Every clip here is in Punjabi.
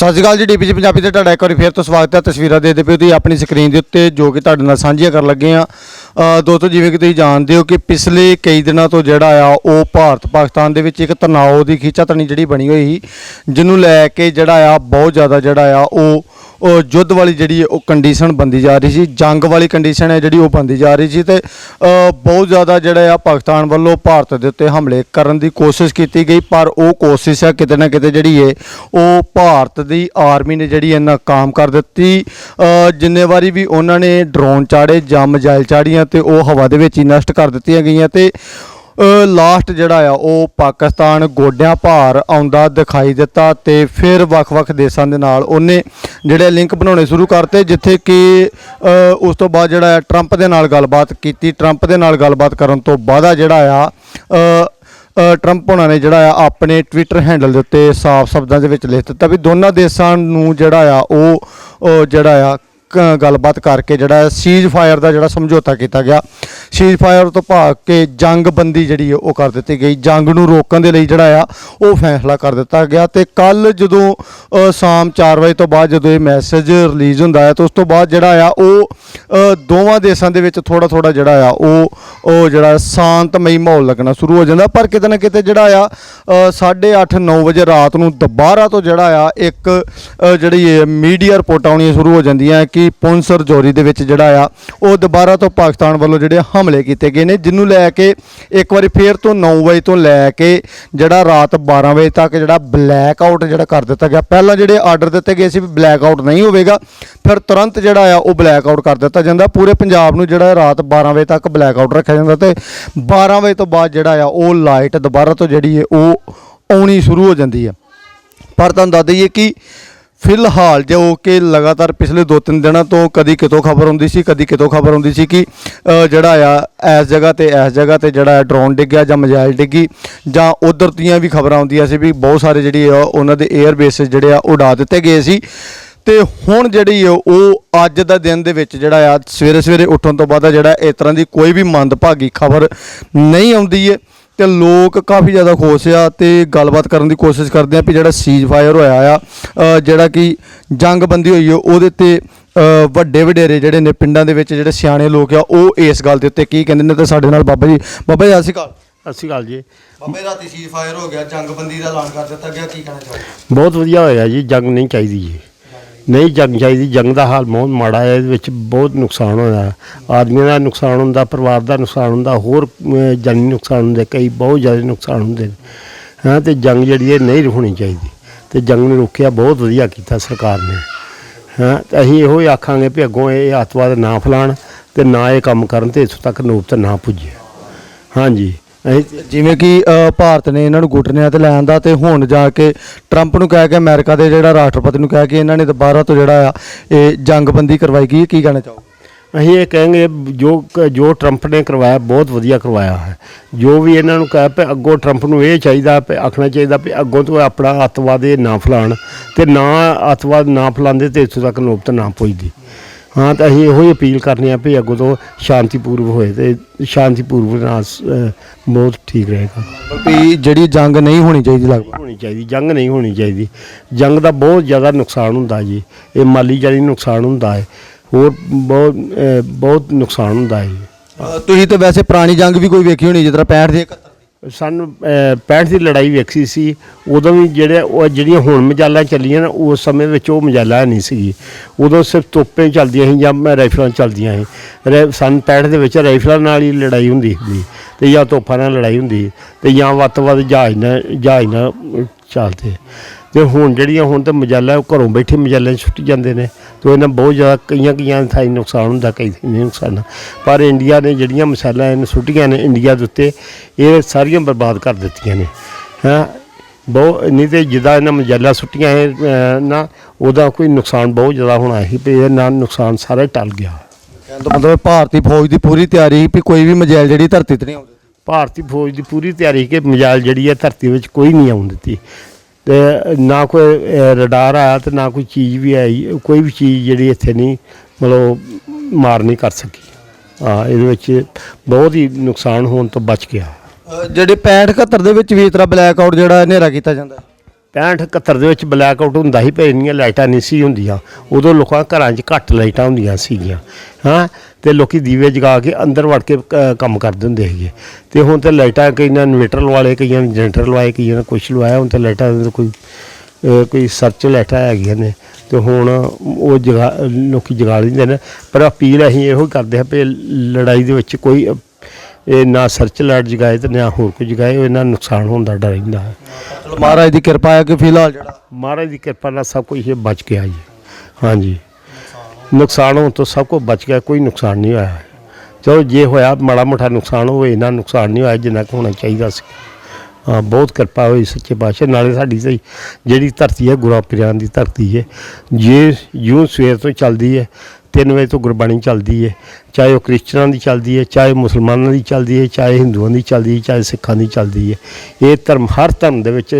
ਸਤਿ ਸ਼੍ਰੀ ਅਕਾਲ ਜੀ ਡੀਪੀਜੀ ਪੰਜਾਬੀ ਤੇ ਤੁਹਾਡਾ ਇੱਕ ਵਾਰੀ ਫੇਰ ਤੋਂ ਸਵਾਗਤ ਹੈ। ਤਸਵੀਰਾਂ ਦੇਖਦੇ ਪਏ ਹੋ ਤੁਸੀਂ ਆਪਣੀ ਸਕਰੀਨ ਦੇ ਉੱਤੇ ਜੋ ਕਿ ਤੁਹਾਡੇ ਨਾਲ ਸਾਂਝੀਆਂ ਕਰਨ ਲੱਗੇ ਆ ਦੋਸਤੋ, ਜਿਵੇਂ ਕਿ ਤੁਸੀਂ ਜਾਣਦੇ ਹੋ ਕਿ ਪਿਛਲੇ ਕਈ ਦਿਨਾਂ ਤੋਂ ਜਿਹੜਾ ਆ, ਉਹ ਭਾਰਤ ਪਾਕਿਸਤਾਨ ਦੇ ਵਿੱਚ ਇੱਕ ਤਣਾਅ ਦੀ ਖਿੱਚਾਤਣੀ ਜਿਹੜੀ ਬਣੀ ਹੋਈ ਸੀ, ਜਿਹਨੂੰ ਲੈ ਕੇ ਜਿਹੜਾ ਆ, ਬਹੁਤ ਜ਼ਿਆਦਾ ਜਿਹੜਾ ਆ, ਉਹ ਉਹ ਯੁੱਧ ਵਾਲੀ ਜਿਹੜੀ ਉਹ ਕੰਡੀਸ਼ਨ ਬੰਦੀ ਜਾ ਰਹੀ ਸੀ। ਜੰਗ ਵਾਲੀ ਕੰਡੀਸ਼ਨ ਹੈ ਜਿਹੜੀ, ਉਹ ਬੰਦੀ ਜਾ ਰਹੀ ਸੀ ਤੇ ਬਹੁਤ ਜ਼ਿਆਦਾ ਜਿਹੜਾ ਆ, ਪਾਕਿਸਤਾਨ ਵੱਲੋਂ ਭਾਰਤ ਦੇ ਉੱਤੇ ਹਮਲੇ ਕਰਨ ਦੀ ਕੋਸ਼ਿਸ਼ ਕੀਤੀ ਗਈ, ਪਰ ਉਹ ਕੋਸ਼ਿਸ਼ ਹੈ ਕਿਤੇ ਨਾ ਕਿਤੇ ਜਿਹੜੀ ਹੈ, ਉਹ ਭਾਰਤ ਦੀ ਆਰਮੀ ਨੇ ਜਿਹੜੀ ਹੈ ਨਾਕਾਮ ਕਰ ਦਿੱਤੀ। ਜਿੰਨੇ ਵਾਰੀ ਵੀ ਉਹਨਾਂ ਨੇ ਡਰੋਨ ਚਾੜੇ ਜਾਂ ਮਜਾਇਲ ਚਾੜੀਆਂ ਤੇ ਉਹ ਹਵਾ ਦੇ ਵਿੱਚ ਹੀ ਨਸ਼ਟ ਕਰ ਦਿੱਤੀਆਂ ਗਈਆਂ ਤੇ ਲਾਸਟ ਜਿਹੜਾ ਆ, ਉਹ ਪਾਕਿਸਤਾਨ ਗੋਡਿਆਂ ਭਾਰ ਆਉਂਦਾ ਦਿਖਾਈ ਦਿੱਤਾ ਤੇ ਫਿਰ ਵੱਖ-ਵੱਖ ਦੇਸ਼ਾਂ ਦੇ ਨਾਲ ਉਹਨੇ ਜਿਹੜੇ ਲਿੰਕ ਬਣਾਉਣੇ ਸ਼ੁਰੂ ਕਰਤੇ, ਜਿੱਥੇ ਕਿ ਉਸ ਤੋਂ ਬਾਅਦ ਜਿਹੜਾ ਆ ਟਰੰਪ ਦੇ ਨਾਲ ਗੱਲਬਾਤ ਕੀਤੀ। ਟਰੰਪ ਦੇ ਨਾਲ ਗੱਲਬਾਤ ਕਰਨ ਤੋਂ ਬਾਅਦ ਜਿਹੜਾ ਆ ਟਰੰਪ ਉਹਨਾਂ ਨੇ ਜਿਹੜਾ ਆ, ਆਪਣੇ ਟਵਿੱਟਰ ਹੈਂਡਲ ਦੇ ਉੱਤੇ ਸਾਫ਼ ਸ਼ਬਦਾਂ ਦੇ ਵਿੱਚ ਲਿਖ ਦਿੱਤਾ ਵੀ ਦੋਨਾਂ ਦੇਸ਼ਾਂ ਨੂੰ ਜਿਹੜਾ ਆ ਉਹ ਜਿਹੜਾ ਆ ਗੱਲਬਾਤ ਕਰਕੇ ਜਿਹੜਾ ਸੀਜ਼ ਫਾਇਰ ਦਾ ਜਿਹੜਾ ਸਮਝੌਤਾ ਕੀਤਾ ਗਿਆ। ਸੀਜ਼ ਫਾਇਰ ਤੋਂ ਭਾਗ ਕੇ ਜੰਗਬੰਦੀ ਜਿਹੜੀ ਉਹ ਕਰ ਦਿੱਤੀ ਗਈ। ਜੰਗ ਨੂੰ ਰੋਕਣ ਦੇ ਲਈ ਜਿਹੜਾ ਆ ਉਹ ਫੈਸਲਾ ਕਰ ਦਿੱਤਾ ਗਿਆ ਤੇ ਕੱਲ ਜਦੋਂ ਸ਼ਾਮ 4 ਵਜੇ ਤੋਂ ਬਾਅਦ ਜਦੋਂ ਇਹ ਮੈਸੇਜ ਰਿਲੀਜ਼ ਹੁੰਦਾ ਹੈ ਤਾਂ ਉਸ ਤੋਂ ਬਾਅਦ ਜਿਹੜਾ ਆ ਉਹ ਦੋਵਾਂ ਦੇਸ਼ਾਂ ਦੇ ਵਿੱਚ ਥੋੜਾ ਥੋੜਾ ਜਿਹੜਾ ਆ ਉਹ ਉਹ ਜਿਹੜਾ ਸ਼ਾਂਤਮਈ ਮਾਹੌਲ ਲੱਗਣਾ ਸ਼ੁਰੂ ਹੋ ਜਾਂਦਾ। ਪਰ ਕਿਤੇ ਨਾ ਕਿਤੇ ਜਿਹੜਾ ਆ 8:30 9 ਵਜੇ ਰਾਤ ਨੂੰ ਦੁਬਾਰਾ ਤੋਂ ਜਿਹੜਾ ਆ ਇੱਕ ਅ, ਜਿਹੜੀ ਮੀਡੀਆ ਰਿਪੋਰਟ ਆਉਣੀਆਂ ਸ਼ੁਰੂ ਹੋ ਜਾਂਦੀਆਂ ਕਿ ਪੁੰਛ ਰਜੌਰੀ ਦੇ ਵਿੱਚ ਜਿਹੜਾ ਆ, ਉਹ ਦੁਬਾਰਾ ਤੋਂ ਪਾਕਿਸਤਾਨ ਵੱਲੋਂ ਜਿਹੜੇ ਹਮਲੇ ਕੀਤੇ ਗਏ ਨੇ, ਜਿਹਨੂੰ ਲੈ ਕੇ ਇੱਕ ਵਾਰੀ ਫੇਰ ਤੋਂ 9 ਵਜੇ ਤੋਂ ਲੈ ਕੇ ਜਿਹੜਾ ਰਾਤ 12 ਵਜੇ ਤੱਕ ਜਿਹੜਾ ਬਲੈਕ ਆਊਟ ਜਿਹੜਾ ਕਰ ਦਿੱਤਾ ਗਿਆ। ਪਹਿਲਾਂ ਜਿਹੜੇ ਆਰਡਰ ਦਿੱਤੇ ਗਏ ਸੀ ਵੀ ਬਲੈਕ ਆਊਟ ਨਹੀਂ ਹੋਵੇਗਾ, ਫਿਰ ਤੁਰੰਤ ਜਿਹੜਾ ਆ ਉਹ ਬਲੈਕ ਆਊਟ ਕਰ ਦਿੱਤਾ ਜਾਂਦਾ। ਪੂਰੇ ਪੰਜਾਬ ਨੂੰ ਜਿਹੜਾ ਰਾਤ 12 ਵਜੇ ਤੱਕ ਬਲੈਕ ਆਊਟ ਰੱਖਿਆ ਜਾਂਦਾ ਤੇ 12 ਵਜੇ ਤੋਂ ਬਾਅਦ ਜਿਹੜਾ ਆ ਉਹ ਲਾਈਟ ਦੁਬਾਰਾ ਤੋਂ ਜਿਹੜੀ ਹੈ ਉਹ ਆਉਣੀ ਸ਼ੁਰੂ ਹੋ ਜਾਂਦੀ ਹੈ ਪਰ ਤੁਹਾਨੂੰ ਦੱਸ ਦਈਏ ਕਿ ਫਿਲਹਾਲ ਜੋ ਕਿ ਲਗਾਤਾਰ ਪਿਛਲੇ 2-3 ਦਿਨਾਂ ਤੋਂ ਕਦੀ ਕਿਤੋਂ ਖਬਰ ਹੁੰਦੀ ਸੀ, ਕਦੀ ਕਿਤੋਂ ਖਬਰ ਹੁੰਦੀ ਸੀ ਕਿ ਜਿਹੜਾ ਆ ਇਸ ਜਗ੍ਹਾ ਤੇ, ਇਸ ਜਗ੍ਹਾ ਤੇ ਜਿਹੜਾ ਡਰੋਨ ਡਿੱਗਿਆ ਜਾਂ ਮਜਾਇਲ ਡਿੱਗੀ ਜਾਂ ਉਧਰ ਦੀਆਂ ਵੀ ਖਬਰਾਂ ਆਉਂਦੀਆਂ ਸੀ ਵੀ ਬਹੁਤ ਸਾਰੇ ਜਿਹੜੀ ਆ ਉਹਨਾਂ ਦੇ 에ਅਰ ਬੇਸਿਸ ਜਿਹੜੇ ਆ ਉਡਾ ਦਿੱਤੇ ਗਏ ਸੀ। ਤੇ ਹੁਣ ਜਿਹੜੀ ਆ ਉਹ ਅੱਜ ਦਾ ਦਿਨ ਦੇ ਵਿੱਚ ਜਿਹੜਾ ਆ ਸਵੇਰੇ ਸਵੇਰੇ ਉੱਠਣ ਤੋਂ ਬਾਅਦ ਜਿਹੜਾ ਇਸ ਤਰ੍ਹਾਂ ਦੀ ਕੋਈ ਵੀ ਮੰਦਭਾਗੀ ਖਬਰ ਨਹੀਂ ਆਉਂਦੀ ਏ। ਤੇ ਲੋਕ ਕਾਫੀ ਜ਼ਿਆਦਾ ਖੁਸ਼ ਆ ਤੇ ਗੱਲਬਾਤ ਕਰਨ ਦੀ ਕੋਸ਼ਿਸ਼ ਕਰਦੇ ਆ ਵੀ ਜਿਹੜਾ ਸੀਜ਼ ਫਾਇਰ ਹੋਇਆ ਆ ਜਿਹੜਾ ਕਿ ਜੰਗਬੰਦੀ ਹੋਈ ਆ ਉਹਦੇ ਤੇ ਵੱਡੇ ਵਡੇਰੇ ਜਿਹੜੇ ਨੇ ਪਿੰਡਾਂ ਦੇ ਵਿੱਚ ਜਿਹੜੇ ਸਿਆਣੇ ਲੋਕ ਆ ਉਹ ਇਸ ਗੱਲ ਦੇ ਉੱਤੇ ਕੀ ਕਹਿੰਦੇ ਨੇ ਤੇ ਸਾਡੇ ਨਾਲ ਬਾਬਾ ਜੀ ਬਾਬਾ ਜੀ ਸਤਿ ਸ਼੍ਰੀ ਅਕਾਲ। ਸਤਿ ਸ਼੍ਰੀ ਅਕਾਲ ਜੀ। ਬਾਬੇ ਰਾਤੀ ਸੀਜ਼ ਫਾਇਰ ਹੋ ਗਿਆ ਜੰਗਬੰਦੀ ਦਾ ਐਲਾਨ ਕਰ ਦਿੱਤਾ ਗਿਆ ਕੀ ਕਹਿਣਾ ਚਾਹੋਗੇ? ਬਹੁਤ ਵਧੀਆ ਹੋਇਆ ਜੀ ਜੰਗ ਨਹੀਂ ਚਾਹੀਦੀ ਜੀ। ਨਹੀਂ, ਜੰਗ ਚਾਹੀਦੀ ਜੰਗ ਦਾ ਹਾਲ ਬਹੁਤ ਮਾੜਾ ਹੈ, ਇਹਦੇ ਵਿੱਚ ਬਹੁਤ ਨੁਕਸਾਨ ਹੋਇਆ। ਆਦਮੀਆਂ ਦਾ ਨੁਕਸਾਨ ਹੁੰਦਾ, ਪਰਿਵਾਰ ਦਾ ਨੁਕਸਾਨ ਹੁੰਦਾ, ਹੋਰ ਜਾਨੀ ਨੁਕਸਾਨ ਹੁੰਦੇ, ਕਈ ਬਹੁਤ ਜ਼ਿਆਦਾ ਨੁਕਸਾਨ ਹੁੰਦੇ ਨੇ। ਹਾਂ, ਤੇ ਜੰਗ ਜਿਹੜੀ ਹੈ, ਨਹੀਂ ਹੋਣੀ ਚਾਹੀਦੀ। ਤੇ ਜੰਗ ਨੂੰ ਰੋਕਿਆ, ਬਹੁਤ ਵਧੀਆ ਕੀਤਾ ਸਰਕਾਰ ਨੇ। ਹਾਂ, ਤੇ ਅਸੀਂ ਇਹੋ ਹੀ ਆਖਾਂਗੇ ਵੀ ਅੱਗੋਂ ਇਹ ਅੱਤਵਾਦ ਨਾ ਫਲਾਣ ਤੇ ਨਾ ਇਹ ਕੰਮ ਕਰਨ ਤੇ ਇੱਥੋਂ ਤੱਕ ਨੋਬਤ ਨਾ ਪੁੱਜੇ। ਹਾਂਜੀ। ਅਸੀਂ ਜਿਵੇਂ ਕਿ ਅ, ਭਾਰਤ ਨੇ ਇਹਨਾਂ ਨੂੰ ਗੁੱਟਨਿਆਂ ਤੇ ਲੈਣ ਦਾ ਤੇ ਹੁਣ ਜਾ ਕੇ ਟਰੰਪ ਨੂੰ ਕਹਿ ਕੇ ਅਮਰੀਕਾ ਦੇ ਜਿਹੜਾ ਰਾਸ਼ਟਰਪਤੀ ਨੂੰ ਕਹਿ ਕੇ ਇਹਨਾਂ ਨੇ ਦੁਬਾਰਾ ਤੋਂ ਜਿਹੜਾ ਆ ਇਹ ਜੰਗਬੰਦੀ ਕਰਵਾਈ ਗਈ ਕੀ ਕਹਿਣਾ ਚਾਹੋਗੇ? ਅਸੀਂ ਇਹ ਕਹਾਂਗੇ ਜੋ ਜੋ ਟਰੰਪ ਨੇ ਕਰਵਾਇਆ ਬਹੁਤ ਵਧੀਆ ਕਰਵਾਇਆ ਹੈ। ਜੋ ਵੀ ਇਹਨਾਂ ਨੂੰ ਕਹੇ ਪਏ ਅੱਗੋਂ ਟਰੰਪ ਨੂੰ ਇਹ ਚਾਹੀਦਾ ਪਏ ਆਖਣਾ ਚਾਹੀਦਾ ਵੀ ਅੱਗੋਂ ਤੋਂ ਆਪਣਾ ਅੱਤਵਾਦ ਇਹ ਨਾ ਫਲਾਣ ਤੇ ਨਾ ਅੱਤਵਾਦ ਨਾ ਫਲਾਉਂਦੇ ਤੇ ਇੱਥੋਂ ਤੱਕ ਨੌਬਤ ਨਾ ਪਹੁੰਚਦੀ ਹਾਂ ਤਾਂ ਅਸੀਂ ਇਹੋ ਹੀ ਅਪੀਲ ਕਰਨੀ ਆ ਵੀ ਅੱਗੋਂ ਤੋਂ ਸ਼ਾਂਤੀਪੂਰਵ ਹੋਏ ਤੇ ਸ਼ਾਂਤੀਪੂਰਵ ਨਾਲ ਬਹੁਤ ਠੀਕ ਰਹੇਗਾ। ਵੀ ਜਿਹੜੀ ਜੰਗ ਨਹੀਂ ਹੋਣੀ ਚਾਹੀਦੀ ਲਗਭਗ ਹੋਣੀ ਚਾਹੀਦੀ ਜੰਗ ਨਹੀਂ ਹੋਣੀ ਚਾਹੀਦੀ। ਜੰਗ ਦਾ ਬਹੁਤ ਜ਼ਿਆਦਾ ਨੁਕਸਾਨ ਹੁੰਦਾ ਜੀ। ਇਹ ਮਾਲੀ ਜਾਨੀ ਨੁਕਸਾਨ ਹੁੰਦਾ ਹੈ। ਹੋਰ ਬਹੁਤ ਅਹ, ਬਹੁਤ ਨੁਕਸਾਨ ਹੁੰਦਾ ਹੈ ਜੀ। ਤੁਸੀਂ ਤਾਂ ਵੈਸੇ ਪੁਰਾਣੀ ਜੰਗ ਵੀ ਕੋਈ ਵੇਖੀ ਹੋਣੀ ਜਿਸ ਤਰ੍ਹਾਂ 65 ਦੀ 71 ਦੀ ਸਾਨੂੰ ਅਹ, 65 ਦੀ ਲੜਾਈ ਵੇਖੀ ਸੀ। ਉਦੋਂ ਵੀ ਜਿਹੜੇ ਉਹ ਜਿਹੜੀਆਂ ਹੁਣ ਮਜਾਲਾਂ ਚੱਲੀਆਂ ਨਾ ਉਸ ਸਮੇਂ ਵਿੱਚ ਉਹ ਮਜ਼ਾਲਾ ਨਹੀਂ ਸੀਗੀ ਉਦੋਂ ਸਿਰਫ ਤੋਪੇ ਚੱਲਦੀਆਂ ਸੀ ਜਾਂ ਮੈਂ ਰਾਈਫਲਾਂ ਚੱਲਦੀਆਂ ਸੀ। ਰੇ ਸਨ 65 ਦੇ ਵਿੱਚ ਰਾਈਫਲਾਂ ਨਾਲ ਹੀ ਲੜਾਈ ਹੁੰਦੀ ਸੀ। ਤੇ ਜਾਂ ਤੋਪਾਂ ਨਾਲ ਲੜਾਈ ਹੁੰਦੀ ਤੇ ਜਾਂ ਵੱਧ ਤੋਂ ਵੱਧ ਜਹਾਜ਼ ਨਾਲ ਜਹਾਜ਼ ਨਾਲ ਚੱਲਦੇ। ਤੇ ਹੁਣ ਜਿਹੜੀਆਂ ਹੁਣ ਤੇ ਮਜਾਲਾਂ ਉਹ ਘਰੋਂ ਬੈਠੇ ਮਜਾਲਾਂ ਛੁੱਟ ਜਾਂਦੇ ਨੇ ਤੇ ਇਹਨਾਂ ਬਹੁਤ ਜ਼ਿਆਦਾ ਕਈਆਂ ਕਈਆਂ ਥਾਈ ਨੁਕਸਾਨ ਹੁੰਦਾ ਕਈ ਥਾਈਂ ਨਹੀਂ ਨੁਕਸਾਨ ਪਰ ਇੰਡੀਆ ਨੇ ਜਿਹੜੀਆਂ ਮਸਾਲਾ ਇਹਨੇ ਸੁੱਟੀਆਂ ਨੇ ਇੰਡੀਆ ਦੇ ਉੱਤੇ ਇਹ ਸਾਰੀਆਂ ਬਰਬਾਦ ਕਰ ਦਿੱਤੀਆਂ ਨੇ। ਹਾਂ? ਬਹੁਤ ਨਹੀਂ ਤੇ ਜਿੱਦਾਂ ਇਹਨਾਂ ਮਜਾਲਾ ਸੁੱਟੀਆਂ ਨਾ ਉਹਦਾ ਕੋਈ ਨੁਕਸਾਨ ਬਹੁਤ ਜ਼ਿਆਦਾ ਹੋਣਾ ਸੀ ਤੇ ਇਹ ਨਾਲ ਨੁਕਸਾਨ ਸਾਰਾ ਟਲ ਗਿਆ। ਮਤਲਬ ਭਾਰਤੀ ਫੌਜ ਦੀ ਪੂਰੀ ਤਿਆਰੀ ਵੀ ਕੋਈ ਵੀ ਮਜੈਲ ਜਿਹੜੀ ਧਰਤੀ ਤੇ ਨਹੀਂ ਆਉਂਦੀ। ਭਾਰਤੀ ਫੌਜ ਦੀ ਪੂਰੀ ਤਿਆਰੀ ਕਿ ਮਜਾਲ ਜਿਹੜੀ ਹੈ ਧਰਤੀ ਵਿੱਚ ਕੋਈ ਨਹੀਂ ਆਉਣ ਦਿੱਤੀ। ਤੇ ਨਾ ਕੋਈ ਰਡਾਰ ਆਇਆ ਤੇ ਨਾ ਕੋਈ ਚੀਜ਼ ਵੀ ਆਈ, ਕੋਈ ਵੀ ਚੀਜ਼ ਜਿਹੜੀ ਇੱਥੇ ਨਹੀਂ, ਮਤਲਬ ਮਾਰ ਨਹੀਂ ਕਰ ਸਕੀ। ਹਾਂ, ਇਹਦੇ ਵਿੱਚ ਬਹੁਤ ਹੀ ਨੁਕਸਾਨ ਹੋਣ ਤੋਂ ਬਚ ਗਿਆ। ਜਿਹੜੇ 65 71 ਦੇ ਵਿੱਚ ਵੀ ਇਸ ਤਰ੍ਹਾਂ ਬਲੈਕ ਆਊਟ ਜਿਹੜਾ ਹਨੇਰਾ ਕੀਤਾ ਜਾਂਦਾ 65 71 ਦੇ ਵਿੱਚ ਬਲੈਕ ਆਊਟ ਹੁੰਦਾ ਸੀ ਪਰ ਇੰਨੀਆਂ ਲਾਈਟਾਂ ਨਹੀਂ ਸੀ ਹੁੰਦੀਆਂ। ਉਦੋਂ ਲੋਕਾਂ ਘਰਾਂ 'ਚ ਘੱਟ ਲਾਈਟਾਂ ਹੁੰਦੀਆਂ ਸੀਗੀਆਂ ਹਾਂ? ਤੇ ਲੋਕੀ ਦੀਵੇ ਜਗਾ ਕੇ ਅੰਦਰ ਵੜ ਕੇ ਅ, ਕੰਮ ਕਰਦੇ ਹੁੰਦੇ ਸੀਗੇ। ਤੇ ਹੁਣ ਤੇ ਲਾਈਟਾਂ ਕਈਆਂ ਇਨਵੇਟਰ ਲਵਾਲੇ ਕਈਆਂ ਨੇ ਜਨਰੇਟਰ ਲਵਾਏ ਕਈਆਂ ਨੇ ਕੁਛ ਲਵਾਇਆ ਹੁਣ ਤੇ ਲਾਈਟਾਂ ਦਾ ਕੋਈ ਅ, ਕੋਈ ਸਰਚ ਲਾਈਟਾਂ ਹੈਗੀਆਂ ਨੇ। ਤੇ ਹੁਣ ਉਹ ਜਗਾ ਲੋਕੀ ਜਗਾ ਲੈਂਦੇ ਨੇ। ਪਰ ਅਪੀਲ ਅਸੀਂ ਇਹੋ ਕਰਦੇ ਹਾਂ ਵੀ ਲੜਾਈ ਦੇ ਵਿੱਚ ਕੋਈ ਇਹ ਨਾ ਸਰਚ ਲਾਈਟ ਜਗਾਏ ਤੇ ਨਾ ਹੋਰ ਕੋਈ ਜਗਾਏ ਇਹਨਾਂ ਨੂੰ ਨੁਕਸਾਨ ਹੋਣ ਦਾ ਡਰ ਰਹਿੰਦਾ ਹੈ। ਚਲੋ ਮਹਾਰਾਜ ਦੀ ਕਿਰਪਾ ਹੈ ਕਿ ਫਿਲਹਾਲ ਜਿਹੜਾ ਮਹਾਰਾਜ ਦੀ ਕਿਰਪਾ ਨਾਲ ਸਭ ਕੁਝ ਇਹ ਬਚ ਗਿਆ ਜੀ। ਹਾਂਜੀ। ਨੁਕਸਾਨ ਹੋਣ ਤੋਂ ਸਭ ਕੁਝ ਬਚ ਗਿਆ ਕੋਈ ਨੁਕਸਾਨ ਨਹੀਂ ਹੋਇਆ। ਚਲੋ ਜੇ ਹੋਇਆ ਮਾੜਾ ਮੋਟਾ ਨੁਕਸਾਨ ਹੋਵੇ ਇਹਨਾਂ ਨੁਕਸਾਨ ਨਹੀਂ ਹੋਇਆ ਜਿੰਨਾ ਕੁ ਹੋਣਾ ਚਾਹੀਦਾ ਸੀ। ਹਾਂ ਬਹੁਤ ਕਿਰਪਾ ਹੋਈ ਸੱਚੇ ਪਾਤਸ਼ਾਹ ਨਾਲੇ ਸਾਡੀ ਸਹੀ ਜਿਹੜੀ ਧਰਤੀ ਹੈ ਗੁਰਾਂ ਪੀਰਾਂ ਦੀ ਧਰਤੀ ਹੈ ਜੇ ਯੂੰ ਸਵੇਰ ਤੋਂ ਚੱਲਦੀ ਹੈ 3 ਵਜੇ ਤੋਂ ਗੁਰਬਾਣੀ ਚੱਲਦੀ ਹੈ ਚਾਹੇ ਉਹ ਕ੍ਰਿਸਚਨਾਂ ਦੀ ਚੱਲਦੀ ਹੈ ਚਾਹੇ ਮੁਸਲਮਾਨਾਂ ਦੀ ਚੱਲਦੀ ਹੈ ਚਾਹੇ ਹਿੰਦੂਆਂ ਦੀ ਚੱਲਦੀ ਹੈ ਚਾਹੇ ਸਿੱਖਾਂ ਦੀ ਚੱਲਦੀ ਹੈ ਇਹ ਧਰਮ, ਹਰ ਧਰਮ ਦੇ ਵਿੱਚ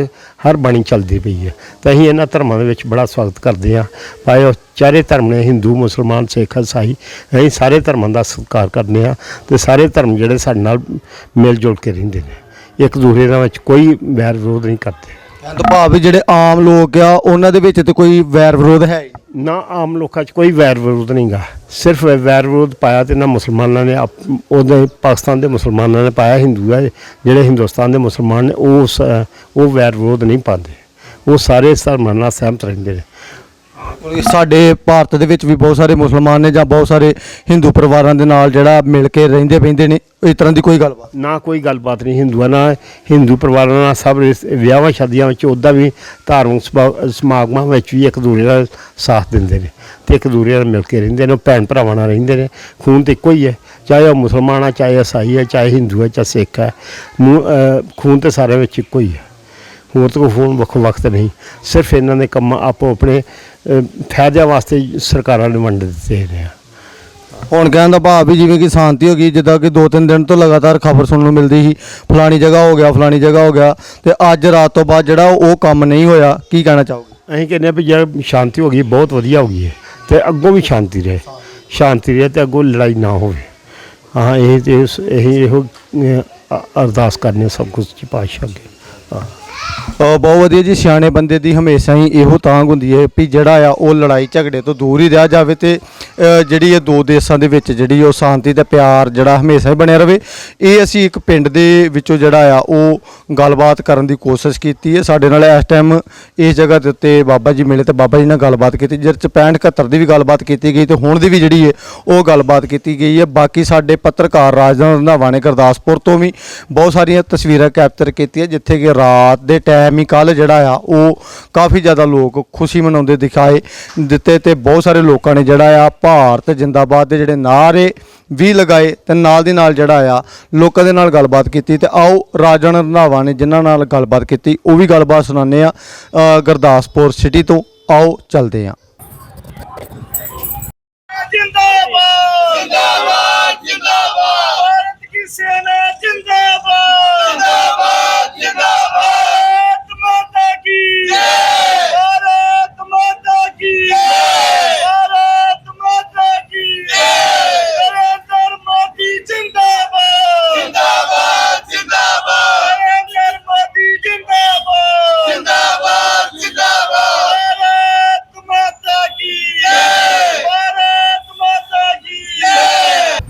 ਹਰ ਬਾਣੀ ਚੱਲਦੀ ਪਈ ਹੈ ਤਾਂ ਅਸੀਂ ਇਹਨਾਂ ਧਰਮਾਂ ਦੇ ਵਿੱਚ ਬੜਾ ਸਵਾਗਤ ਕਰਦੇ ਹਾਂ। ਭਾਵੇਂ ਉਹ ਚਾਰੇ ਧਰਮ ਨੇ, ਹਿੰਦੂ, ਮੁਸਲਮਾਨ, ਸਿੱਖ, ਇਸਾਈ, ਅਸੀਂ ਸਾਰੇ ਧਰਮਾਂ ਦਾ ਸਤਿਕਾਰ ਕਰਦੇ ਹਾਂ ਤੇ ਸਾਰੇ ਧਰਮ ਜਿਹੜੇ ਸਾਡੇ ਨਾਲ ਮਿਲ ਜੁਲ ਕੇ ਰਹਿੰਦੇ ਨੇ। ਇੱਕ ਦੂਸਰੇ ਨਾਲ ਵਿੱਚ ਕੋਈ ਵੈਰ ਵਿਰੋਧ ਨਹੀਂ ਕਰਦੇ। ਕਹਿਣ ਤੋਂ ਭਾਵ ਵੀ ਜਿਹੜੇ ਆਮ ਲੋਕ ਆ, ਉਹਨਾਂ ਦੇ ਵਿੱਚ ਤੇ ਕੋਈ ਵੈਰ ਵਿਰੋਧ ਹੈ ਹੀ ਨਹੀਂ। ਨਾ ਆਮ ਲੋਕਾਂ 'ਚ ਕੋਈ ਵੈਰ ਵਿਰੋਧ ਨਹੀਂਗਾ ਸਿਰਫ ਵੈਰ ਵਿਰੋਧ ਪਾਇਆ ਤੇ ਨਾ ਮੁਸਲਮਾਨਾਂ ਨੇ ਆਪ- ਉਹਦੇ ਪਾਕਿਸਤਾਨ ਦੇ ਮੁਸਲਮਾਨਾਂ ਨੇ ਪਾਇਆ, ਹਿੰਦੂ ਆ ਜਿਹੜੇ ਹਿੰਦੁਸਤਾਨ ਦੇ ਮੁਸਲਮਾਨ ਨੇ, ਉਹ ਸ- ਉਹ ਵੈਰ ਵਿਰੋਧ ਨਹੀਂ ਪਾਉਂਦੇ। ਉਹ ਸਾਰੇ ਧਰਮਾਂ ਨਾਲ ਸਹਿਮਤ ਰਹਿੰਦੇ ਨੇ। ਸਾਡੇ ਭਾਰਤ ਦੇ ਵਿੱਚ ਵੀ ਬਹੁਤ ਸਾਰੇ ਮੁਸਲਮਾਨ ਨੇ ਜਾਂ ਬਹੁਤ ਸਾਰੇ ਹਿੰਦੂ ਪਰਿਵਾਰਾਂ ਦੇ ਨਾਲ ਜਿਹੜਾ ਮਿਲ ਕੇ ਰਹਿੰਦੇ ਬਹਿੰਦੇ ਨੇ, ਇਸ ਤਰ੍ਹਾਂ ਦੀ ਕੋਈ ਗੱਲਬਾਤ ਨਾ ਕੋਈ ਗੱਲਬਾਤ ਨਹੀਂ ਹਿੰਦੂਆਂ ਨਾਲ, ਹਿੰਦੂ ਪਰਿਵਾਰਾਂ ਨਾਲ ਸਭ ਰਿਸ- ਵਿਆਹਾਂ ਸ਼ਾਦੀਆਂ ਵਿੱਚ ਉੱਦਾਂ ਵੀ ਧਾਰਮਿਕ ਸਮਾ- ਸਮਾਗਮਾਂ ਵਿੱਚ ਵੀ ਇੱਕ ਦੂਜੇ ਦਾ ਸਾਥ ਦਿੰਦੇ ਨੇ ਤੇ ਇੱਕ ਦੂਜੇ ਨਾਲ ਮਿਲ ਕੇ ਰਹਿੰਦੇ ਨੇ, ਉਹ ਭੈਣ ਭਰਾਵਾਂ ਨਾਲ ਰਹਿੰਦੇ ਨੇ, ਖੂਨ ਤੇ ਇੱਕੋ ਹੀ ਹੈ। ਚਾਹੇ ਉਹ ਮੁਸਲਮਾਨ ਆ, ਚਾਹੇ ਈਸਾਈ ਹੈ ਚਾਹੇ ਹਿੰਦੂ ਹੈ ਚਾਹੇ ਸਿੱਖ ਹੈ ਖੂਨ ਤੇ ਸਾਰਿਆਂ ਵਿੱਚ ਇੱਕੋ ਹੀ ਹੈ। ਹੋਰ ਤਾਂ ਕੋਈ ਫੋਨ ਵੱਖੋ ਵਕਤ ਨਹੀਂ। ਸਿਰਫ ਇਹਨਾਂ ਦੇ ਕੰਮ ਆਪੋ ਆਪਣੇ ਅਹ, ਫਾਇਦਿਆਂ ਵਾਸਤੇ ਸਰਕਾਰਾਂ ਨੇ ਵੰਡ ਦਿੱਤੇ ਨੇ। ਹੁਣ ਕਹਿਣ ਦਾ ਭਾਵ ਵੀ ਜਿਵੇਂ ਕਿ ਸ਼ਾਂਤੀ ਹੋ ਗਈ ਜਿੱਦਾਂ ਕਿ ਦੋ ਤਿੰਨ ਦਿਨ ਤੋਂ ਲਗਾਤਾਰ ਖਬਰ ਸੁਣਨ ਨੂੰ ਮਿਲਦੀ ਸੀ ਫਲਾਣੀ ਜਗ੍ਹਾ ਹੋ ਗਿਆ ਫਲਾਣੀ ਜਗ੍ਹਾ ਹੋ ਗਿਆ ਤੇ ਅੱਜ ਰਾਤ ਤੋਂ ਬਾਅਦ ਜਿਹੜਾ ਉਹ ਕੰਮ ਨਹੀਂ ਹੋਇਆ ਕੀ ਕਹਿਣਾ ਚਾਹੋਗੇ? ਅਸੀਂ ਕਹਿੰਦੇ ਹਾਂ ਵੀ ਜੇ ਸ਼ਾਂਤੀ ਹੋ ਗਈ ਬਹੁਤ ਵਧੀਆ ਹੋ ਗਈ ਹੈ ਤੇ ਅੱਗੋਂ ਵੀ ਸ਼ਾਂਤੀ ਰਹੇ। ਸ਼ਾਂਤੀ ਰਹੇ ਤੇ ਅੱਗੋਂ ਲੜਾਈ ਨਾ ਹੋਵੇ। ਹਾਂ ਇਹ ਤੇ ਇਹ ਇਹੋ ਅਰਦਾਸ ਕਰਨੇ ਸਭ ਕੁਝ ਪਾਤਸ਼ਾਹ ਅੱਗੇ। ਹਾਂ। ਬਹੁਤ ਵਧੀਆ ਜੀ ਸਿਆਣੇ ਬੰਦੇ ਦੀ ਹਮੇਸ਼ਾ ਹੀ ਇਹੋ ਤਾਂਗ ਹੁੰਦੀ ਹੈ ਵੀ ਜਿਹੜਾ ਆ ਉਹ ਲੜਾਈ ਝਗੜੇ ਤੋਂ ਦੂਰ ਹੀ ਰਿਹਾ ਜਾਵੇ ਤੇ ਅ, ਜਿਹੜੀ ਇਹ ਦੋ ਦੇਸ਼ਾਂ ਦੇ ਵਿੱਚ ਜਿਹੜੀ ਉਹ ਸ਼ਾਂਤੀ ਤੇ ਪਿਆਰ ਜਿਹੜਾ ਹਮੇਸ਼ਾ ਹੀ ਬਣਿਆ ਰਵੇ। ਇਹ ਅਸੀਂ ਇੱਕ ਪਿੰਡ ਦੇ ਵਿੱਚੋਂ ਜਿਹੜਾ ਆ ਉਹ ਗੱਲਬਾਤ ਕਰਨ ਦੀ ਕੋਸ਼ਿਸ਼ ਕੀਤੀ ਹੈ। ਸਾਡੇ ਨਾਲ ਇਸ ਟਾਈਮ ਇਸ ਜਗ੍ਹਾ ਦੇ ਉੱਤੇ ਬਾਬਾ ਜੀ ਮਿਲੇ ਤੇ ਬਾਬਾ ਜੀ ਨਾਲ ਗੱਲਬਾਤ ਕੀਤੀ ਜਿਹਦੇ ਚ 65 71 ਦੀ ਵੀ ਗੱਲਬਾਤ ਕੀਤੀ ਗਈ ਤੇ ਹੁਣ ਦੀ ਵੀ ਜਿਹੜੀ ਹੈ ਉਹ ਗੱਲਬਾਤ ਕੀਤੀ ਗਈ ਹੈ। ਬਾਕੀ ਸਾਡੇ ਪੱਤਰਕਾਰ ਰਾਜਨ ਰੰਧਾਵਾ ਨੇ ਗੁਰਦਾਸਪੁਰ ਤੋਂ ਵੀ ਬਹੁਤ ਸਾਰੀਆਂ ਤਸਵੀਰਾਂ ਕੈਪਚਰ ਕੀਤੀਆਂ ਜਿੱਥੇ ਕਿ ਰਾਤ ਦੇ ਟਾਈਮ ਹੀ ਕੱਲ ਜਿਹੜਾ ਆ, ਉਹ ਕਾਫੀ ਜ਼ਿਆਦਾ ਲੋਕ ਖੁਸ਼ੀ ਮਨਾਉਂਦੇ ਦਿਖਾਏ, ਦਿੱਤੇ ਤੇ ਬਹੁਤ ਸਾਰੇ ਲੋਕਾਂ ਨੇ ਜਿਹੜਾ ਆ ਭਾਰਤ ਜਿੰਦਾਬਾਦ ਦੇ ਜਿਹੜੇ ਨਾਰੇ ਵੀ ਲਗਾਏ ਤੇ ਨਾਲ ਦੀ ਨਾਲ ਜਿਹੜਾ ਆ ਲੋਕਾਂ ਦੇ ਨਾਲ ਗੱਲਬਾਤ ਕੀਤੀ ਤੇ ਆਓ ਰਾਜਨ ਰੰਧਾਵਾ ਨੇ ਜਿਨ੍ਹਾਂ ਨਾਲ ਗੱਲਬਾਤ ਕੀਤੀ, ਉਹ ਵੀ ਗੱਲਬਾਤ ਸੁਣਾਉਂਦੇ ਆ ਗੁਰਦਾਸਪੁਰ ਸਿਟੀ ਤੋਂ। ਆਓ ਚੱਲਦੇ ਆ ਜਿੰਦਾਬਾਦ!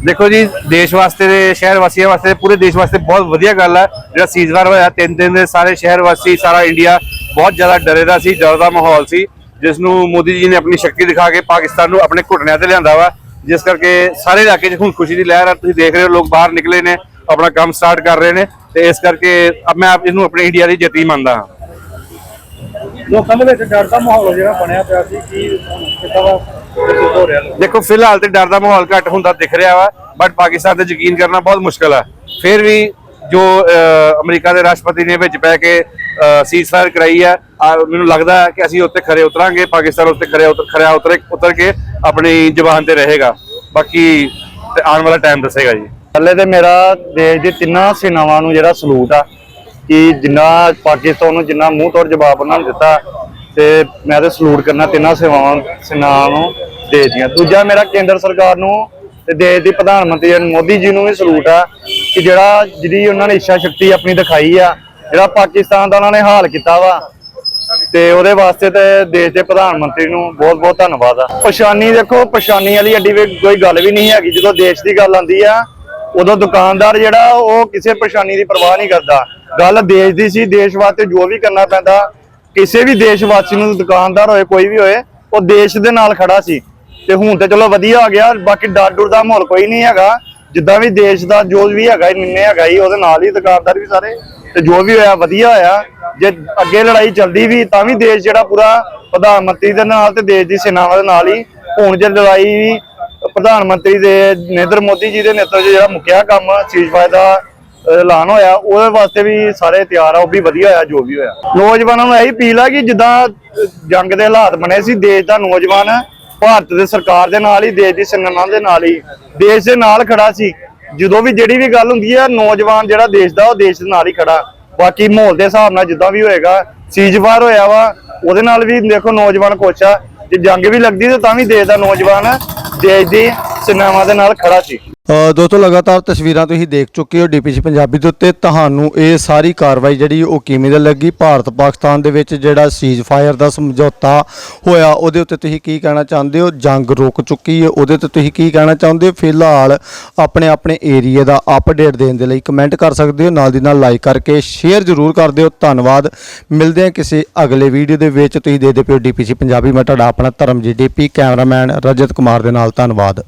ਦੇਖੋ ਜੀ, ਦੇਸ਼ ਵਾਸਤੇ ਤੇ ਸ਼ਹਿਰ ਵਾਸੀਆਂ ਵਾਸਤੇ, ਪੂਰੇ ਦੇਸ਼ ਵਾਸਤੇ ਬਹੁਤ ਵਧੀਆ ਗੱਲ ਹੈ ਜਿਹੜਾ ਸੀਜ਼ਵਾਰ ਹੋਇਆ, ਤਿੰਨ ਦਿਨ ਦੇ ਸਾਰੇ ਸ਼ਹਿਰ ਵਾਸੀ, ਸਾਰਾ ਇੰਡੀਆ ਬਹੁਤ ਜ਼ਿਆਦਾ ਡਰੇ ਦਾ ਸੀ, ਡਰ ਦਾ ਮਾਹੌਲ ਸੀ। ਜਿਸ ਨੂੰ ਮੋਦੀ ਜੀ ਨੇ ਆਪਣੀ ਸ਼ਕਤੀ ਦਿਖਾ ਕੇ ਪਾਕਿਸਤਾਨ ਨੂੰ ਆਪਣੇ ਘੁਟਨਿਆਂ ਤੇ ਲਿਆਂਦਾ ਵਾ। ਜਿਸ ਕਰਕੇ ਸਾਰੇ ਇਲਾਕੇ 'ਚ ਹੁਣ ਖੁਸ਼ੀ ਦੀ ਲਹਿਰ ਆ। ਤੁਸੀਂ ਦੇਖ ਰਹੇ ਹੋ, ਲੋਕ ਬਾਹਰ ਨਿਕਲੇ ਨੇ, ਆਪਣਾ ਕੰਮ ਸਟਾਰਟ ਕਰ ਰਹੇ ਨੇ। ਤੇ ਇਸ ਕਰਕੇ ਮੈਂ ਆਪ ਇਹਨੂੰ ਆਪਣੇ ਇੰਡੀਆ ਦੀ ਜਿੱਤੀ ਮੰਨਦਾ ਹਾਂ। ਲੋਕਾਂ ਦੇ ਵਿੱਚ ਡਰ ਦਾ ਮਾਹੌਲ ਜਿਹੜਾ ਬਣਿਆ ਪਿਆ ਸੀ, ਕੀ ਕਿੱਦਾਂ ਦੇਖੋ ਫਿਲਹਾਲ ਤੇ ਡਰ ਦਾ ਮਾਹੌਲ ਘੱਟ ਹੁੰਦਾ ਦਿਖ ਰਿਹਾ ਵਾ ਬਟ ਪਾਕਿਸਤਾਨ ਤੇ ਯਕੀਨ ਕਰਨਾ ਬਹੁਤ ਮੁਸ਼ਕਲ ਹੈ ਫਿਰ ਵੀ ਜੋ ਅਮਰੀਕਾ ਦੇ ਰਾਸ਼ਟਰਪਤੀ ਨੇ ਵਿੱਚ ਪੈ ਕੇ ਸੀਜ਼ਫਾਇਰ ਕਰਾਈ ਹੈ ਆ, ਮੈਨੂੰ ਲੱਗਦਾ ਹੈ ਕਿ ਅਸੀਂ ਉੱਤੇ ਖਰੇ ਉਤਰਾਂਗੇ ਪਾਕਿਸਤਾਨ ਉੱਤੇ ਖਰੇ ਉਤਰ ਖਰਿਆ ਉਤਰ ਉਤਰ ਕੇ ਆਪਣੀ ਜ਼ੁਬਾਨ ਤੇ ਰਹੇਗਾ। ਬਾਕੀ ਤੇ ਆਉਣ ਵਾਲਾ ਟਾਈਮ ਦੱਸੇਗਾ ਜੀ। ਪਹਿਲੇ ਤੇ ਮੇਰਾ ਦੇਸ਼ ਦੀ ਤਿੰਨਾਂ ਸੈਨਾਵਾਂ ਨੂੰ ਜਿਹੜਾ ਸਲੂਟ ਆ ਕਿ ਜਿੰਨਾ ਪਾਕਿਸਤਾਨ ਨੂੰ ਜਿੰਨਾ ਮੂੰਹ ਤੋੜ ਜਵਾਬ ਉਹਨਾਂ ਨੇ ਦਿੱਤਾ ਤੇ ਮੈਂ ਤੇ ਸਲੂਟ ਕਰਨਾ, ਤਿੰਨਾਂ ਸੇਵਾਵਾਂ, ਸੈਨਾਵਾਂ ਨੂੰ ਦੇਸ਼ ਦੀਆਂ ਦੂਜਾ ਮੇਰਾ ਕੇਂਦਰ ਸਰਕਾਰ ਨੂੰ ਤੇ ਦੇਸ਼ ਦੀ ਪ੍ਰਧਾਨ ਮੰਤਰੀ ਮੋਦੀ ਜੀ ਨੂੰ ਵੀ ਸਲੂਟ ਆ ਕਿ ਜਿਹੜਾ ਜਿਹੜੀ ਉਹਨਾਂ ਨੇ ਇੱਛਾ ਸ਼ਕਤੀ ਆਪਣੀ ਦਿਖਾਈ ਆ, ਜਿਹੜਾ ਪਾਕਿਸਤਾਨ ਦਾ ਉਹਨਾਂ ਨੇ ਹਾਲ ਕੀਤਾ ਵਾ। ਤੇ ਉਹਦੇ ਵਾਸਤੇ ਤੇ ਦੇਸ਼ ਦੇ ਪ੍ਰਧਾਨ ਮੰਤਰੀ ਨੂੰ ਬਹੁਤ ਬਹੁਤ ਧੰਨਵਾਦ ਆ। ਪਛਾਣੀ ਦੇਖੋ, ਪਛਾਣੀ ਵਾਲੀ ਐਡੀ ਵੀ ਕੋਈ ਗੱਲ ਵੀ ਨਹੀਂ ਹੈਗੀ। ਜਦੋਂ ਦੇਸ਼ ਦੀ ਗੱਲ ਆਉਂਦੀ ਆ, ਉਦੋਂ ਦੁਕਾਨਦਾਰ ਜਿਹੜਾ ਉਹ ਕਿਸੇ ਪਛਾਣੀ ਦੀ ਪਰਵਾਹ ਨਹੀਂ ਕਰਦਾ। ਗੱਲ ਦੇਸ਼ ਦੀ ਸੀ, ਦੇਸ਼ ਵਾਸਤੇ ਜੋ ਵੀ ਕਰਨਾ ਪੈਂਦਾ ਕਿਸੇ ਵੀ ਦੇਸ਼ ਵਾਸੀ ਨੂੰ ਦੁਕਾਨਦਾਰ ਹੋਏ, ਕੋਈ ਵੀ ਹੋਏ, ਉਹ ਦੇਸ਼ ਦੇ ਨਾਲ ਖੜਾ ਸੀ। ਤੇ ਹੁਣ ਤੇ ਚਲੋ ਵਧੀਆ ਆ ਗਿਆ, ਬਾਕੀ ਡਰ ਡਰ ਦਾ ਮਾਹੌਲ ਕੋਈ ਨਹੀਂ ਹੈਗਾ। ਜਿੱਦਾਂ ਵੀ ਦੇਸ਼ ਦਾ ਜੋ ਵੀ ਹੈਗਾ ਨਿੰਨੇ ਹੈਗਾ ਹੀ, ਉਹਦੇ ਨਾਲ ਹੀ ਦੁਕਾਨਦਾਰ ਵੀ ਸਾਰੇ। ਤੇ ਜੋ ਵੀ ਹੋਇਆ, ਵਧੀਆ ਹੋਇਆ। ਜੇ ਅੱਗੇ ਲੜਾਈ ਚੱਲਦੀ ਵੀ, ਤਾਂ ਵੀ ਦੇਸ਼ ਜਿਹੜਾ ਪੂਰਾ ਪ੍ਰਧਾਨ ਮੰਤਰੀ ਦੇ ਨਾਲ ਤੇ ਦੇਸ਼ ਦੀ ਸੈਨਾਵਾਂ ਦੇ ਨਾਲ ਹੀ ਹੁਣ ਜੇ ਲੜਾਈ ਵੀ ਪ੍ਰਧਾਨ ਮੰਤਰੀ ਦੇ ਨਰਿੰਦਰ ਮੋਦੀ ਜੀ ਦੇ ਨੇਤਰਤਵ ਜਿਹੜਾ ਮੁੱਕਿਆ ਕੰਮ ਸੀਜ਼ਫਾਇਰ ਦਾ ਐਲਾਨ ਹੋਇਆ, ਉਹਦੇ ਵਾਸਤੇ ਵੀ ਸਾਰੇ ਤਿਆਰ ਆ, ਉਹ ਵੀ ਵਧੀਆ ਹੋਇਆ, ਜੋ ਵੀ ਹੋਇਆ। ਨੌਜਵਾਨਾਂ ਨੂੰ ਇਹੀ ਅਪੀਲ ਆ ਕਿ ਜਿੱਦਾਂ ਜੰਗ ਦੇ ਹਾਲਾਤ ਬਣੇ ਸੀ, ਦੇਸ਼ ਦਾ ਨੌਜਵਾਨ ਭਾਰਤ ਦੇ ਸਰਕਾਰ ਦੇ ਨਾਲ ਹੀ, ਦੇਸ਼ ਦੀ ਸੰਗਠਨਾਂ ਦੇ ਨਾਲ ਹੀ, ਦੇਸ਼ ਦੇ ਨਾਲ ਖੜਾ ਸੀ। ਜਦੋਂ ਵੀ ਜਿਹੜੀ ਵੀ ਗੱਲ ਹੁੰਦੀ ਹੈ ਨੌਜਵਾਨ ਜਿਹੜਾ ਦੇਸ਼ ਦਾ, ਉਹ ਦੇਸ਼ ਦੇ ਨਾਲ ਹੀ ਖੜਾ। ਬਾਕੀ ਮਾਹੌਲ ਦੇ ਹਿਸਾਬ ਨਾਲ ਜਿੱਦਾਂ ਵੀ ਹੋਏਗਾ ਸੀਜ਼ਫਾਇਰ ਹੋਇਆ ਵਾ, ਉਹਦੇ ਨਾਲ ਵੀ ਦੇਖੋ ਨੌਜਵਾਨ ਖੁਸ਼ ਆ। ਜੇ ਜੰਗ ਵੀ ਲੱਗਦੀ ਤੇ ਤਾਂ ਵੀ ਦੇਸ਼ ਦਾ ਨੌਜਵਾਨ, ਦੇਸ਼ ਦੀ ਸਿਨੇਮਾ ਦੇ ਨਾਲ ਖੜਾ ਸੀ। ਦੋਸਤੋ, ਲਗਾਤਾਰ ਤਸਵੀਰਾਂ ਤੁਸੀਂ ਦੇਖ ਚੁੱਕੇ ਹੋ ਡੀਪੀਸੀ ਪੰਜਾਬੀ ਦੇ ਉੱਤੇ। ਤੁਹਾਨੂੰ ਇਹ ਸਾਰੀ ਕਾਰਵਾਈ ਜਿਹੜੀ ਉਹ ਕਿਵੇਂ ਦੀ ਲੱਗੀ? ਭਾਰਤ, ਪਾਕਿਸਤਾਨ ਦੇ ਵਿੱਚ ਜਿਹੜਾ ਸੀਜ਼ ਫਾਇਰ ਦਾ ਸਮਝੌਤਾ ਹੋਇਆ, ਉਹਦੇ ਉੱਤੇ ਤੁਸੀਂ ਕੀ ਕਹਿਣਾ ਚਾਹੁੰਦੇ ਹੋ? ਜੰਗ ਰੁਕ ਚੁੱਕੀ ਹੈ, ਉਹਦੇ ਤੇ ਤੁਸੀਂ ਕੀ ਕਹਿਣਾ ਚਾਹੁੰਦੇ ਹੋ? ਫਿਲਹਾਲ ਆਪਣੇ ਆਪਣੇ ਏਰੀਆ ਦਾ ਅਪਡੇਟ ਦੇਣ ਦੇ ਲਈ ਕਮੈਂਟ ਕਰ ਸਕਦੇ ਹੋ। ਨਾਲ ਦੀ ਨਾਲ ਲਾਈਕ ਕਰਕੇ ਸ਼ੇਅਰ ਜ਼ਰੂਰ ਕਰ ਦਿਓ। ਧੰਨਵਾਦ। ਮਿਲਦੇ ਹਾਂ ਕਿਸੇ ਅਗਲੇ ਵੀਡੀਓ ਦੇ ਵਿੱਚ। ਤੁਸੀਂ ਦੇਖਦੇ ਪਿਓ ਡੀਪੀਸੀ ਪੰਜਾਬੀ। ਮੈਂ ਤੁਹਾਡਾ ਆਪਣਾ ਧਰਮਜੀਤ ਡੀਪੀ ਕੈਮਰਾਮੈਨ ਰਜਤ ਕੁਮਾਰ ਦੇ ਨਾਲ। ਧੰਨਵਾਦ।